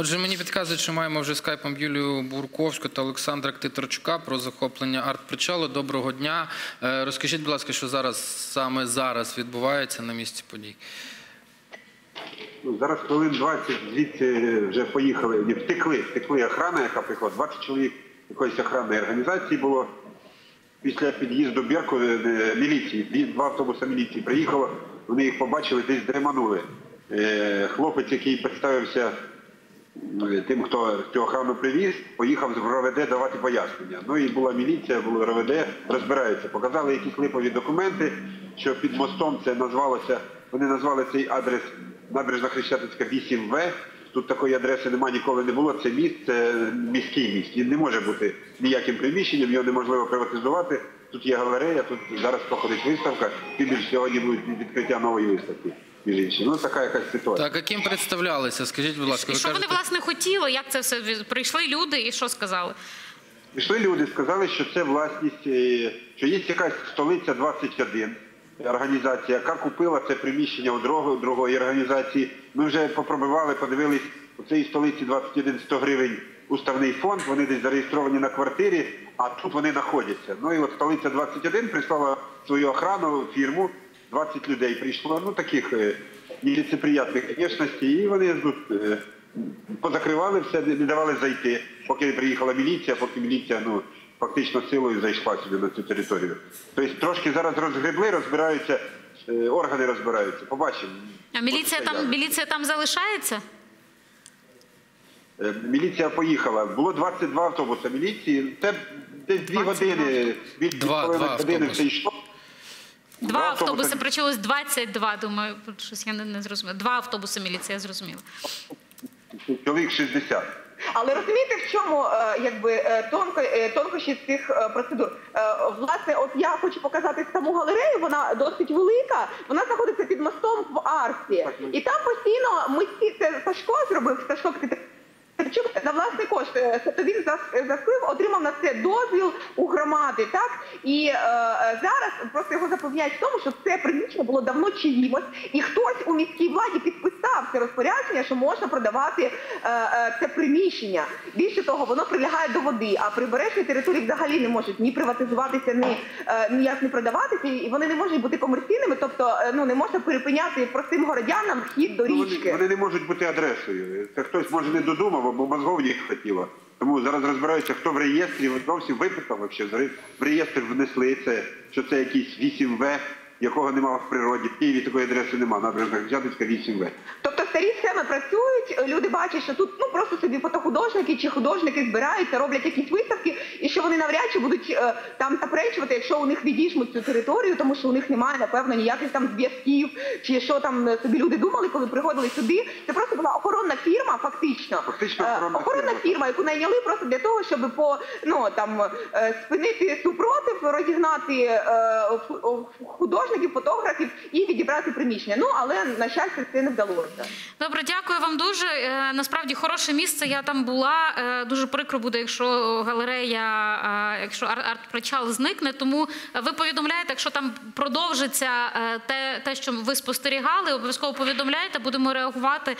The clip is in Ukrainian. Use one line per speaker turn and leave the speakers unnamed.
Отже, мені підказують, що маємо вже скайпом Юлію Бурковську та Олександра Ктиторчука про захоплення арт-причалу. Доброго дня. Е, Розкажіть, будь ласка, що зараз саме зараз відбувається на місці подій.
Ну, Зараз хвилин 20 звідси вже поїхали, втекли, втекли охрана, яка приїхала, 20 чоловік якоїсь охранної організації було. Після під'їзду Бірку е, міліції, два автобуси міліції приїхало, вони їх побачили, десь дреманули. Е, Хлопець, який представився е, тим, хто цю охрану привіз, поїхав в РОВД давати пояснення. Ну і була міліція, було РОВД, розбираються. Показали якісь липові документи, що під мостом це назвалося, вони назвали цей адрес набережна Хрещатицька 8В. Тут такої адреси немає, ніколи не було. Це міст, це міський міст. Він не може бути ніяким приміщенням, його неможливо приватизувати. Тут є галерея, тут зараз проходить виставка. Тим більше сьогодні буде відкриття нової виставки. Іншим. Ну така якась ситуація.
Так, а ким представлялися? Скажіть, будь ласка,
І
ви
що вони
кажете,
власне хотіли? Як це все від- прийшли люди і що сказали?
Пішли люди, сказали, що це власність, е, що є якась столиця 21 організація, яка купила це приміщення у другої, другої організації. Ми вже попробували, подивились, у цій столиці 21 100 гривень уставний фонд, вони десь зареєстровані на квартирі, а тут вони знаходяться. Ну і от столиця 21 прислала свою охрану, фірму, 20 людей прийшло, ну таких е, нелицеприятних внешностей, і вони тут е, позакривали все, не давали зайти, поки не приїхала міліція, поки міліція ну, фактично силою зайшла сюди на цю територію. Тобто трошки зараз розгребли, розбираються, е, органи розбираються. Побачимо.
А міліція там міліція там залишається?
Міліція поїхала. Було 22 автобуси міліції. Це десь дві години, від
Два-
половини
два
години
автобуси.
все йшло.
Два автобуси причалось 22, думаю, щось я не, не зрозуміла. Два автобуси міліція зрозуміла.
Чоловік 60.
Але розумієте, в чому е, якби е, тонко, е, тонкощі цих процедур? Власне, от я хочу показати саму галерею, вона досить велика. Вона знаходиться під мостом в Арсі. І там постійно митці, це Сашко зробив, Сашко Ткачук на власний кошт. Е, Тобто він зас- отримав на це дозвіл у громади, так? І е, е, зараз просто його запевняють в тому, що це приміщення було давно чиїмось, і хтось у міській владі підписав це розпорядження, що можна продавати е, е, це приміщення. Більше того, воно прилягає до води, а прибережні території взагалі не можуть ні приватизуватися, ні е, ніяк не продаватися, і вони не можуть бути комерційними, тобто ну не можна перепиняти простим городянам вхід до
Ну,
річки.
Вони, вони не можуть бути адресою. Це хтось може не додумав, або мозгов їх хотіло. Тому зараз розбираються, хто в реєстрі, зовсім виписав. В реєстр внесли це, що це якийсь 8В, якого немає в природі. В Києві такої адреси немає, наприклад, Хрещатицька 8В.
Тобто старі схеми працюють, люди бачать, що тут ну просто собі фотохудожники чи художники збираються, роблять якісь виставки, і що вони навряд чи будуть е, там заперечувати, якщо у них відіжмуть цю територію, тому що у них немає, напевно, ніяких там зв'язків, чи що там е, собі люди думали, коли приходили сюди. Це просто була охоронна фірма, фактично.
Фактично
Е,
охоронна
охоронна
фірма.
фірма, яку найняли просто для того, щоб по ну там е, спинити супротив, розігнати е, художників, фотографів і відібрати приміщення. Ну але на щастя це не вдалося.
Добре, дякую вам дуже. Е, Насправді хороше місце. Я там була. Е, Дуже прикро буде, якщо галерея, якщо ар- арт-причал зникне. Тому ви повідомляєте, якщо там продовжиться те, те, що ви спостерігали, обов'язково повідомляєте, будемо реагувати.